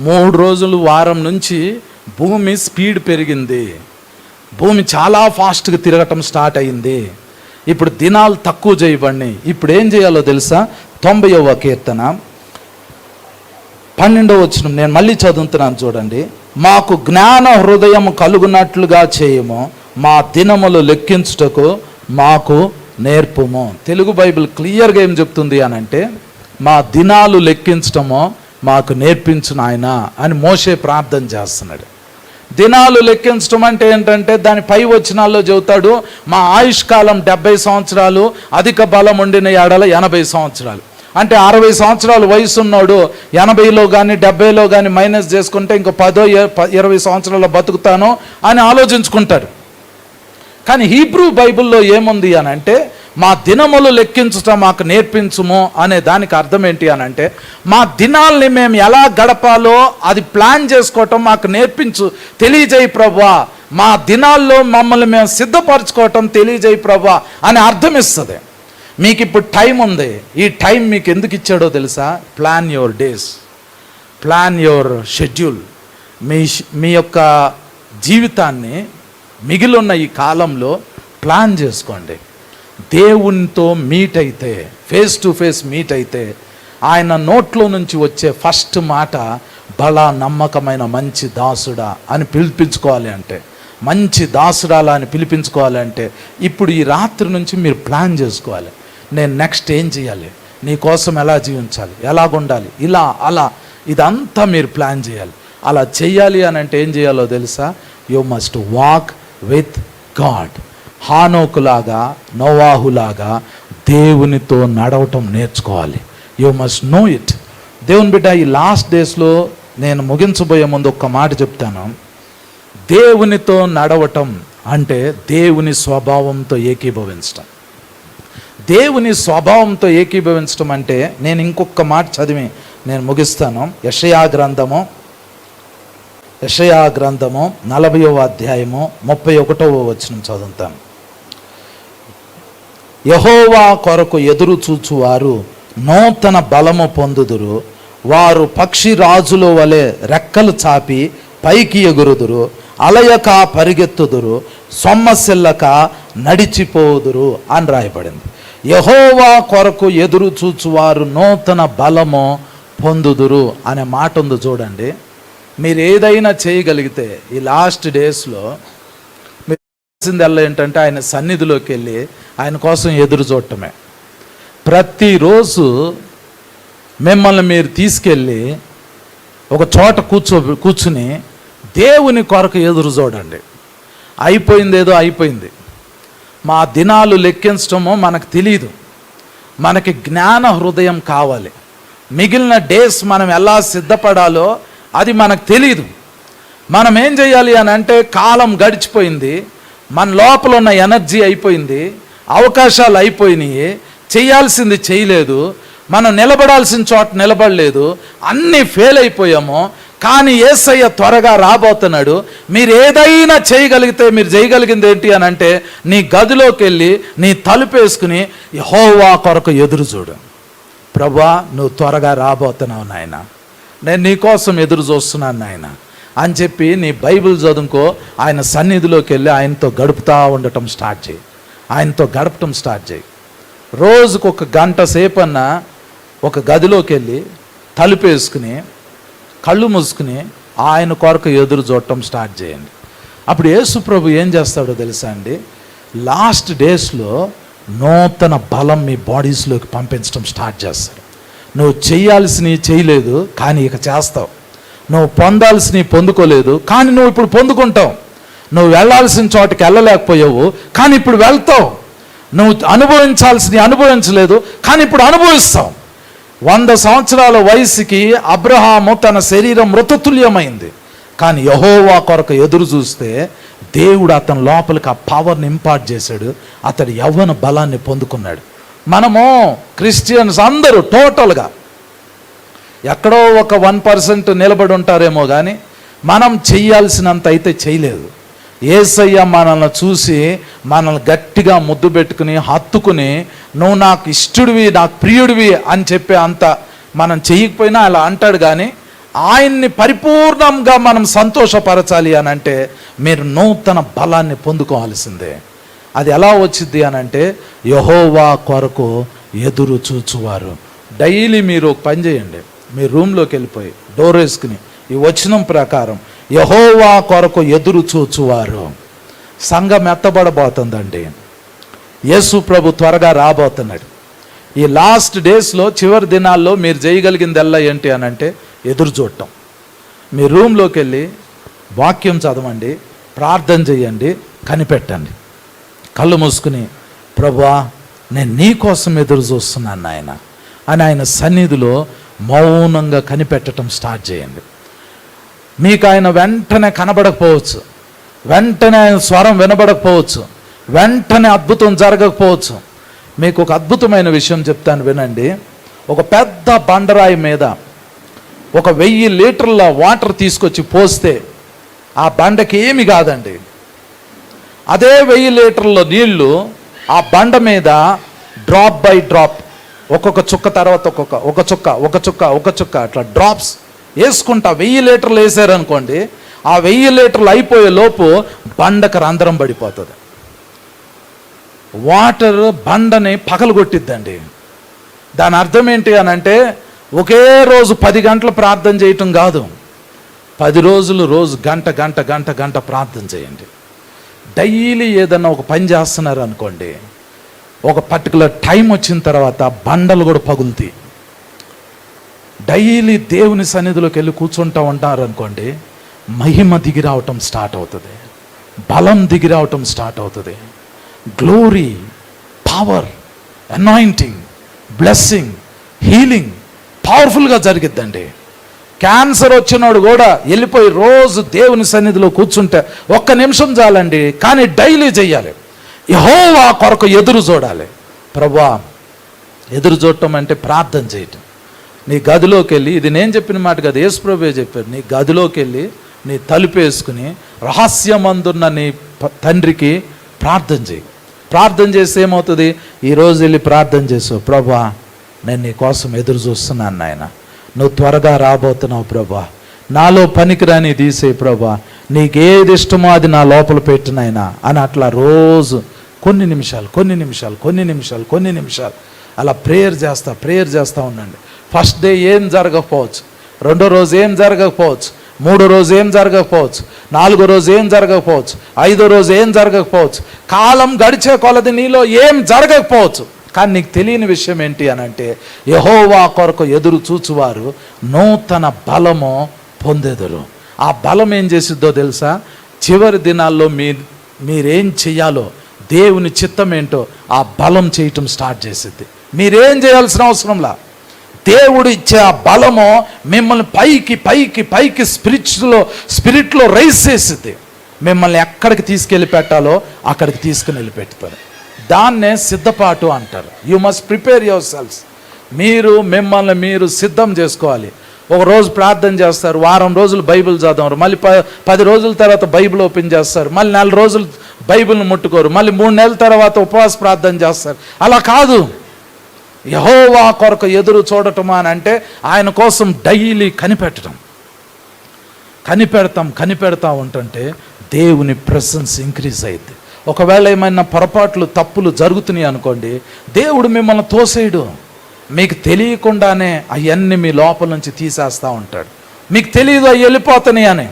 మూడు రోజులు వారం నుంచి భూమి స్పీడ్ పెరిగింది. భూమి చాలా ఫాస్ట్గా తిరగటం స్టార్ట్ అయింది. ఇప్పుడు దినాలు తక్కువ చేయబడినాయి. ఇప్పుడు ఏం చేయాలో తెలుసా? తొంభైవ కీర్తన. పన్నెండవ వచ్చిన నేను మళ్ళీ చదువుతున్నాను చూడండి. మాకు జ్ఞాన హృదయం కలుగునట్లుగా చేయము. మా దినములు లెక్కించుటకు మాకు నేర్పుము. తెలుగు బైబిల్ క్లియర్గా ఏం చెప్తుంది అని అంటే మా దినాలు లెక్కించటము మాకు నేర్పించు నాయన అని మోసే ప్రార్థన చేస్తున్నాడు. దినాలు లెక్కించడం అంటే ఏంటంటే దాని పై వచనాల్లో చెబుతాడు మా ఆయుష్ కాలం డెబ్బై సంవత్సరాలు అధిక బలం ఉండిన ఏడల ఎనభై సంవత్సరాలు. అంటే అరవై సంవత్సరాలు వయసు ఉన్నాడు ఎనభైలో కానీ డెబ్బైలో కానీ మైనస్ చేసుకుంటే ఇంకో పదో ఇరవై సంవత్సరాల్లో బతుకుతాను అని ఆలోచించుకుంటాడు. కానీ హీబ్రూ బైబిల్లో ఏముంది అని అంటే మా దినములు లెక్కించటం మాకు నేర్పించుము అనే దానికి అర్థం ఏంటి అని అంటే మా దినాల్ని మేము ఎలా గడపాలో అది ప్లాన్ చేసుకోవటం మాకు నేర్పించు. తెలియజేయి ప్రభా మా దినాల్లో మమ్మల్ని మేము సిద్ధపరచుకోవటం తెలియజేయి ప్రభా అని అర్థం ఇస్తుంది మీకు ఇప్పుడు టైం ఉంది. ఈ టైం మీకు ఎందుకు ఇచ్చాడో తెలుసా? Plan your days. Plan your schedule. మీ మీ యొక్క జీవితాన్ని మిగిలిన ఈ కాలంలో ప్లాన్ చేసుకోండి. దేవునితో మీట్ అయితే ఫేస్ టు ఫేస్ మీట్ అయితే ఆయన నోట్లో నుంచి వచ్చే ఫస్ట్ మాట బల నమ్మకమైన మంచి దాసుడా అని పిలిపించుకోవాలి అంటే మంచి దాసుడాలా అని పిలిపించుకోవాలి అంటే ఇప్పుడు ఈ రాత్రి నుంచి మీరు ప్లాన్ చేసుకోవాలి. నేను నెక్స్ట్ ఏం చేయాలి? నీ కోసం ఎలా జీవించాలి? ఎలాగుండాలి? ఇలా అలా ఇదంతా మీరు ప్లాన్ చేయాలి. అలా చెయ్యాలి అని అంటే ఏం చేయాలో తెలుసా? You must walk with God హానోకులాగా నోవాహులాగా దేవునితో నడవటం నేర్చుకోవాలి. యు మస్ట్ నో ఇట్ దేవుని బిడ్డ ఈ లాస్ట్ డేస్లో నేను ముగించబోయే ముందు ఒక్క మాట చెప్తాను. దేవునితో నడవటం అంటే దేవుని స్వభావంతో ఏకీభవించటం. దేవుని స్వభావంతో ఏకీభవించడం అంటే నేను ఇంకొక మాట చదివి నేను ముగిస్తాను. యషయా గ్రంథము యషయా గ్రంథము నలభయో అధ్యాయము ముప్పై ఒకటవ వచనం చదువుతాను. యహోవా కొరకు ఎదురు చూచువారు నూతన బలము పొందుదురు. వారు పక్షి రాజుల వలె రెక్కలు చాపి పైకి ఎగురుదురు. అలయక పరిగెత్తుదురు. సొమ్మసిల్లక నడిచిపోదురు అని రాయబడింది. యహోవా కొరకు ఎదురు చూచువారు నూతన బలము పొందుదురు అనే మాట ఉంది చూడండి. మీరు ఏదైనా చేయగలిగితే ఈ లాస్ట్ డేస్లో మీరు చేసిందల్లా ఏంటంటే ఆయన సన్నిధిలోకి వెళ్ళి ఆయన కోసం ఎదురు చూడటమే. ప్రతిరోజు మిమ్మల్ని మీరు తీసుకెళ్ళి ఒక చోట కూర్చో కూర్చుని దేవుని కొరకు ఎదురు చూడండి. అయిపోయింది ఏదో అయిపోయింది. మా దినాలు లెక్కించడమో మనకు తెలియదు మనకి జ్ఞాన హృదయం కావాలి. మిగిలిన డేస్ మనం ఎలా సిద్ధపడాలో అది మనకు తెలియదు మనం ఏం చేయాలి అని అంటే కాలం గడిచిపోయింది. మన లోపల ఉన్న ఎనర్జీ అయిపోయింది. అవకాశాలు అయిపోయినాయి. చేయాల్సింది చేయలేదు. మనం నిలబడాల్సిన చోట నిలబడలేదు. అన్నీ ఫెయిల్ అయిపోయాము. కానీ ఏసయ్య త్వరగా రాబోతున్నాడు. మీరు ఏదైనా చేయగలిగితే మీరు చేయగలిగింది ఏంటి అని అంటే నీ గదిలోకి వెళ్ళి నీ తలుపేసుకుని హోవా కొరకు ఎదురు చూడు. ప్రభా నువ్వు త్వరగా రాబోతున్నావు నాయన. నేను నీకోసం ఎదురు చూస్తున్నాను నాయన. అని చెప్పి నీ బైబిల్ చదువుకో. ఆయన సన్నిధిలోకి వెళ్ళి ఆయనతో గడుపుతూ ఉండటం స్టార్ట్ చేయి. ఆయనతో గడపటం స్టార్ట్ చేయి. రోజుకు ఒక గంట సేపన్న ఒక గదిలోకి వెళ్ళి తలుపేసుకుని కళ్ళు మూసుకుని ఆయన కొరకు ఎదురు చూడటం స్టార్ట్ చేయండి. అప్పుడు యేసు ప్రభు ఏం చేస్తాడో తెలుసా అండి? లాస్ట్ డేస్లో నూతన బలం మీ బాడీస్లోకి పంపించడం స్టార్ట్ చేస్తాడు. నువ్వు చేయాల్సినవి చేయలేదు కానీ ఇక చేస్తావు. నువ్వు పొందాల్సినవి పొందుకోలేదు కానీ నువ్వు ఇప్పుడు పొందుకుంటావు. నువ్వు వెళ్ళాల్సిన చోటకి వెళ్ళలేకపోయావు. కానీ ఇప్పుడు వెళ్తావు. నువ్వు అనుభవించాల్సినవి అనుభవించలేదు. కానీ ఇప్పుడు అనుభవిస్తావు. వంద సంవత్సరాల వయసుకి అబ్రహాము తన శరీరం మృతతుల్యమైంది. కానీ యహోవా కొరకు ఎదురు చూస్తే దేవుడు అతని లోపలికి ఆ పవర్ని ఇంపార్ట్ చేశాడు. అతడు యవ్వన బలాన్ని పొందుకున్నాడు. మనము క్రిస్టియన్స్ అందరూ టోటల్గా ఎక్కడో ఒక వన్ పర్సెంట్ నిలబడి ఉంటారేమో కానీ మనం చెయ్యాల్సినంత అయితే చేయలేదు. ఏసయ్య మనల్ని చూసి మనల్ని గట్టిగా ముద్దు పెట్టుకుని హత్తుకుని నువ్వు నాకు ఇష్టడివి నాకు ప్రియుడివి అని చెప్పే అంత మనం చేయకపోయినా అలా అంటాడు కానీ ఆయన్ని పరిపూర్ణంగా మనం సంతోషపరచాలి అని అంటే మీరు నూతన బలాన్ని పొందుకోవాల్సిందే. అది ఎలా వచ్చింది అని అంటే యహోవా కొరకు ఎదురు చూచువారు. డైలీ మీరు ఒక పని చేయండి. మీ రూమ్లోకి వెళ్ళిపోయి డోర్ వేసుకుని ఈ వచనం ప్రకారం యహోవా కొరకు ఎదురు చూచువారు. సంఘం ఎత్తబడబోతుందండి. యేసు ప్రభు త్వరగా రాబోతున్నాడు. ఈ లాస్ట్ డేస్లో చివరి దినాల్లో మీరు చేయగలిగిందల్లా ఏంటి అని అంటే ఎదురు చూడటం. మీ రూమ్లోకి వెళ్ళి వాక్యం చదవండి ప్రార్థన చేయండి కనిపెట్టండి. కళ్ళు మూసుకుని ప్రభా నేను నీ కోసం ఎదురు చూస్తున్నాను ఆయన అని ఆయన సన్నిధిలో మౌనంగా కనిపెట్టడం స్టార్ట్ చేయండి. మీకు ఆయన వెంటనే కనబడకపోవచ్చు. వెంటనే ఆయన స్వరం వినబడకపోవచ్చు. వెంటనే అద్భుతం జరగకపోవచ్చు. మీకు ఒక అద్భుతమైన విషయం చెప్తాను వినండి. ఒక పెద్ద బండరాయి మీద ఒక వెయ్యి లీటర్ల వాటర్ తీసుకొచ్చి పోస్తే ఆ బండకి ఏమి కాదండి. అదే వెయ్యి లీటర్ల నీళ్ళు ఆ బండ మీద డ్రాప్ బై డ్రాప్ ఒక్కొక్క చుక్క తర్వాత ఒక్కొక్క ఒక చుక్క ఒక చుక్క ఒక చుక్క అట్లా డ్రాప్స్ వేసుకుంటా వెయ్యి లీటర్లు వేసారనుకోండి ఆ వెయ్యి లీటర్లు అయిపోయే లోపు బండకు రంధ్రం పడిపోతుంది. వాటర్ బండని పగలగొట్టిద్దండి. దాని అర్థం ఏంటి అని అంటే ఒకే రోజు పది గంటలు ప్రార్థన చేయటం కాదు. పది రోజులు రోజు గంట గంట గంట గంట ప్రార్థన చేయండి. డైలీ ఏదన్నా ఒక పని చేస్తున్నారు అనుకోండి ఒక పర్టికులర్ టైం వచ్చిన తర్వాత బండలు కూడా పగులుతాయి. డైలీ దేవుని సన్నిధిలోకి వెళ్ళి కూర్చుంటా ఉంటారు అనుకోండి మహిమ దిగి రావటం స్టార్ట్ అవుతుంది బలం దిగి రావటం స్టార్ట్ అవుతుంది. Glory power anointing blessing healing పవర్ఫుల్గా జరిగిద్దండి. క్యాన్సర్ వచ్చినోడు కూడా వెళ్ళిపోయి రోజు దేవుని సన్నిధిలో కూర్చుంటే ఒక్క నిమిషం చాలండి కానీ డైలీ చేయాలి యహోవా కొరకు ఎదురు చూడాలి. ప్రభా ఎదురు చూడటం అంటే ప్రార్థన చేయటం. నీ గదిలోకి వెళ్ళి ఇది నేను చెప్పిన మాట కాదు యేసుప్రభే చెప్పారు నీ గదిలోకి వెళ్ళి నీ తలుపు వేసుకుని రహస్యమందున్న నీ తండ్రికి ప్రార్థన చేయి. ప్రార్థన చేస్తే ఏమవుతుంది? ఈరోజు వెళ్ళి ప్రార్థన చేసావు ప్రభా నేను నీ కోసం ఎదురు చూస్తున్నాను నాయన. నువ్వు త్వరగా రాబోతున్నావు ప్రభా. నాలో పనికిరాని తీసే ప్రభా. నీకేది ఇష్టమో అది నా లోపల పెట్టినాయన అని అట్లా రోజు కొన్ని నిమిషాలు కొన్ని నిమిషాలు కొన్ని నిమిషాలు కొన్ని నిమిషాలు అలా ప్రేయర్ చేస్తా ప్రేయర్ చేస్తూ ఉండండి. ఫస్ట్ డే ఏం జరగకపోవచ్చు? రెండో రోజు ఏం జరగకపోవచ్చు? మూడో రోజు ఏం జరగకపోవచ్చు? నాలుగో రోజు ఏం జరగకపోవచ్చు? ఐదో రోజు ఏం జరగకపోవచ్చు? కాలం గడిచే కొలది నీలో ఏం జరగకపోవచ్చు? కానీ నీకు తెలియని విషయం ఏంటి అని అంటే యహోవా కొరకు ఎదురు చూచువారు నూతన బలము పొందెదరు. ఆ బలం ఏం చేసిద్దో తెలుసా? చివరి దినాల్లో మీ మీరేం చెయ్యాలో దేవుని చిత్తం ఏంటో ఆ బలం చేయటం స్టార్ట్ చేసిద్ది. మీరేం చేయాల్సిన అవసరంలా? దేవుడు ఇచ్చే ఆ బలము మిమ్మల్ని పైకి పైకి పైకి స్పిరిచులో స్పిరిట్లో రైస్ చేసింది మిమ్మల్ని ఎక్కడికి తీసుకెళ్ళి పెట్టాలో అక్కడికి తీసుకుని వెళ్ళి పెడతారు దాన్నే సిద్ధపాటు అంటారు. You must prepare your cells మీరు మిమ్మల్ని మీరు సిద్ధం చేసుకోవాలి. ఒక రోజు ప్రార్థన చేస్తారు వారం రోజులు బైబిల్ చదవరు మళ్ళీ ప పది రోజుల తర్వాత బైబిల్ ఓపెన్ చేస్తారు మళ్ళీ నెల రోజులు బైబిల్ని ముట్టుకోరు మళ్ళీ మూడు నెలల తర్వాత ఉపవాస ప్రార్థన చేస్తారు. అలా కాదు. యహోవా కొరకు ఎదురు చూడటం అని అంటే ఆయన కోసం డైలీ కనిపెట్టడం. కనిపెడతాం కనిపెడతా ఉంటుంటే దేవుని ప్రెసెన్స్ ఇంక్రీజ్ అయింది ఒకవేళ ఏమైనా పొరపాట్లు తప్పులు జరుగుతున్నాయి అనుకోండి దేవుడు మిమ్మల్ని తోసేయడు. మీకు తెలియకుండానే అవన్నీ మీ లోపల నుంచి తీసేస్తూ ఉంటాడు. మీకు తెలియదు అవి వెళ్ళిపోతున్నాయి అని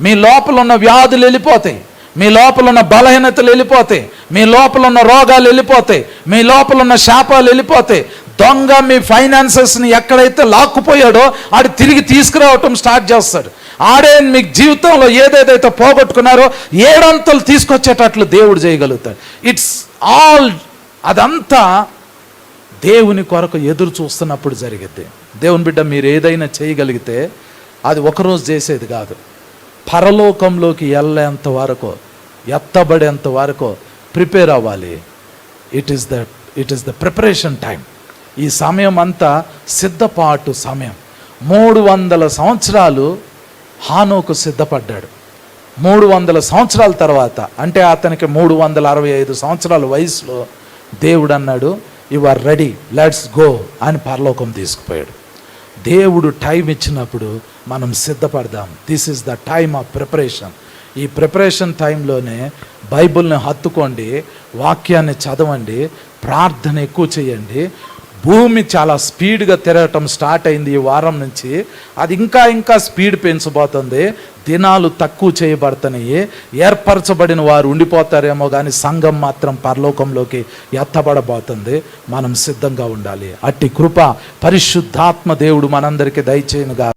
మీ లోపల ఉన్న వ్యాధులు వెళ్ళిపోతాయి. మీ లోపల ఉన్న బలహీనతలు వెళ్ళిపోతాయి. మీ లోపల ఉన్న రోగాలు వెళ్ళిపోతాయి. మీ లోపల ఉన్న శాపాలు వెళ్ళిపోతాయి. దొంగ మీ ఫైనాన్సెస్ని ఎక్కడైతే లాక్కుపోయాడో ఆడు తిరిగి తీసుకురావటం స్టార్ట్ చేస్తాడు. ఆడే మీకు జీవితంలో ఏదేదైతే పోగొట్టుకున్నారో ఏడంతలు తీసుకొచ్చేటట్లు దేవుడు చేయగలుగుతాడు. ఇట్స్ ఆల్ అదంతా దేవుని కొరకు ఎదురు చూస్తున్నప్పుడు జరిగిద్ది. దేవుని బిడ్డ మీరు ఏదైనా చేయగలిగితే అది ఒకరోజు చేసేది కాదు. పరలోకంలోకి వెళ్ళేంత వరకు ఎత్తబడేంత వరకు ప్రిపేర్ అవ్వాలి. It is the it is the preparation time ఈ సమయం అంతా సిద్ధపాటు సమయం. మూడు వందల సంవత్సరాలు హానోకు సిద్ధపడ్డాడు. మూడు వందల సంవత్సరాల తర్వాత అంటే అతనికి మూడు వందల అరవై ఐదు సంవత్సరాల వయసులో దేవుడు అన్నాడు you are ready let's go అని పరలోకం తీసుకుపోయాడు. దేవుడు టైం ఇచ్చినప్పుడు మనం సిద్ధపడదాం. This is the time of preparation ఈ ప్రిపరేషన్ టైంలోనే బైబిల్ని హత్తుకోండి వాక్యాన్ని చదవండి ప్రార్థన ఎక్కువ చేయండి. భూమి చాలా స్పీడ్గా తిరగటం స్టార్ట్ అయింది ఈ వారం నుంచి. అది ఇంకా ఇంకా స్పీడ్ పెంచబోతుంది. దినాలు తక్కువ చేయబడుతున్నాయి. ఏర్పరచబడిన వారు ఉండిపోతారేమో కానీ సంఘం మాత్రం పరలోకంలోకి ఎత్తబడబోతుంది. మనం సిద్ధంగా ఉండాలి. అట్టి కృప పరిశుద్ధాత్మ దేవుడు మనందరికీ దయచేయనుగా.